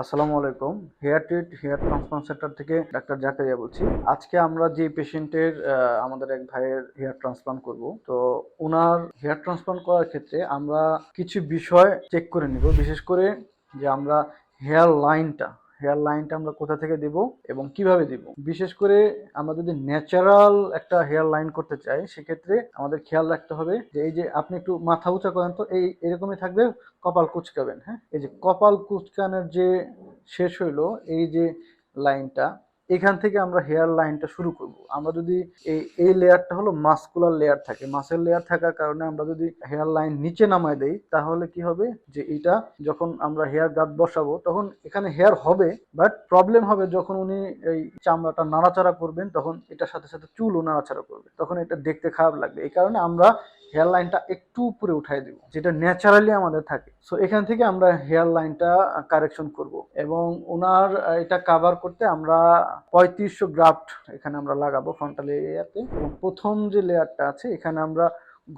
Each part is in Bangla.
আসসালামু আলাইকুম। Hair treat, hair transplant centre থেকে ডাক্তার জাকারিয়া বলছি। আজকে আমরা যে পেশেন্টের আমাদের এক ভাইয়ের হেয়ার ট্রান্সপ্লান্ট করব। তো ওনার হেয়ার ট্রান্সপ্লান্ট করার ক্ষেত্রে আমরা কিছু বিষয় চেক করে নিব। বিশেষ করে যে আমরা হেয়ার লাইনটা হেয়ার লাইনটা আমরা কোথা থেকে দেব এবং কীভাবে দিব? বিশেষ করে আমরা যদি ন্যাচারাল একটা হেয়ার লাইন করতে চাই, সেক্ষেত্রে আমাদের খেয়াল রাখতে হবে যে এই যে আপনি একটু মাথা উঁচা করেন তো এই এরকমই থাকবে কপাল কুচকাবেন হ্যাঁ? এই যে কপাল কুচকানোর যে শেষ হইল, এই যে লাইনটা এখান থেকে আমরা হেয়ার লাইনটা শুরু করব। আমরা যদি এই এই লেয়ারটা হলো মাস্কুলার লেয়ার থাকে। মাসের লেয়ার থাকার কারণে আমরা যদি হেয়ার লাইন নিচে নামায় দেই, তাহলে কি হবে? যে এটা যখন আমরা হেয়ার গার্ড বসাবো, তখন এখানে হেয়ার হবে বাট প্রবলেম হবে যখন উনি এই চামড়াটা নাড়াচাড়া করবেন, তখন এটার সাথে সাথে চুলও নাড়াচাড়া করবে। তখন এটা দেখতে খারাপ লাগবে। এই কারণে আমরা হেয়ার লাইনটা একটু উপরে উঠাই দেব, যেটা ন্যাচারালি আমাদের থাকে। সো এখান থেকে আমরা হেয়ার লাইনটা কারেকশন করব এবং ওনার এটা কাভার করতে আমরা পঁয়ত্রিশশো গ্রাফট এখানে আমরা লাগাবো ফ্রন্টাল এরিয়াতে এবং প্রথম যে লেয়ারটা আছে, এখানে আমরা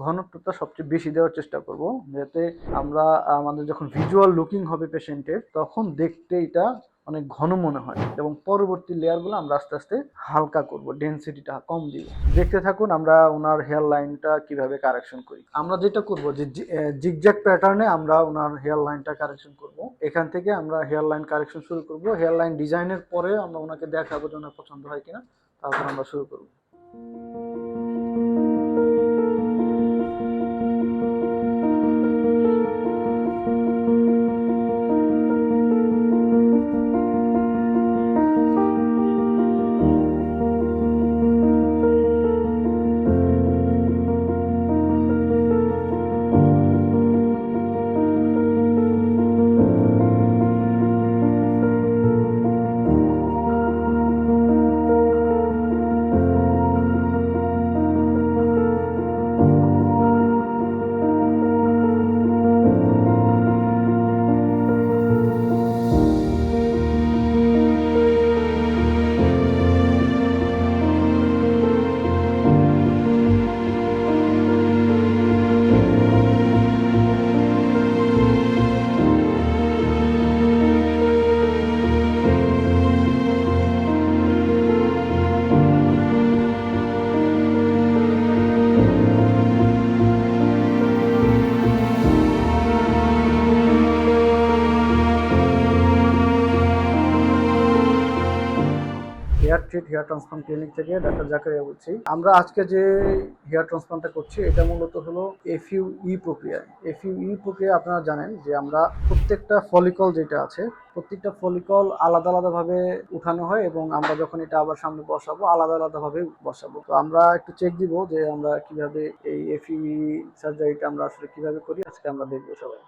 ঘনত্বটা সবচেয়ে বেশি দেওয়ার চেষ্টা করব, যাতে আমরা আমাদের যখন ভিজুয়াল লুকিং হবে পেশেন্টের তখন দেখতে এটা অনেক ঘন মনে হয় এবং পরবর্তী লেয়ারগুলো আমরা আস্তে আস্তে হালকা করব ডেনসিটিটা কম দিব। দেখতে থাকুন আমরা ওনার হেয়ার লাইনটা কীভাবে কারেকশন করি। আমরা যেটা করব যে জিগজ্যাক প্যাটার্নে আমরা ওনার হেয়ার লাইনটা কারেকশন করব। এখান থেকে আমরা হেয়ার লাইন কারেকশন শুরু করব। হেয়ার লাইন ডিজাইনের পরে আমরা ওনাকে দেখাবো যে ওনার পছন্দ হয় কিনা, তারপর আমরা শুরু করব। Hair treat, hair transplant clinic থেকে ডাক্তার জাকারিয়া বলছি। আমরা আজকে যে হেয়ার ট্রান্সপ্লান্টটা করছি, এটা মূলত হলো এফইউ ই প্রক্রিয়া। এফইউ ই প্রক্রিয়া আপনারা জানেন যে আমরা প্রত্যেকটা ফলিকল যেটা আছে, প্রত্যেকটা ফলিকল আলাদা আলাদাভাবে উঠানো হয় এবং আমরা যখন এটা আবার সামনে বসাবো, আলাদা আলাদাভাবে বসাবো। তো আমরা একটু চেক দিব যে আমরা কীভাবে এই এফইউ সার্জারিটা আমরা আসলে কীভাবে করি, আজকে আমরা দেখব সবাই।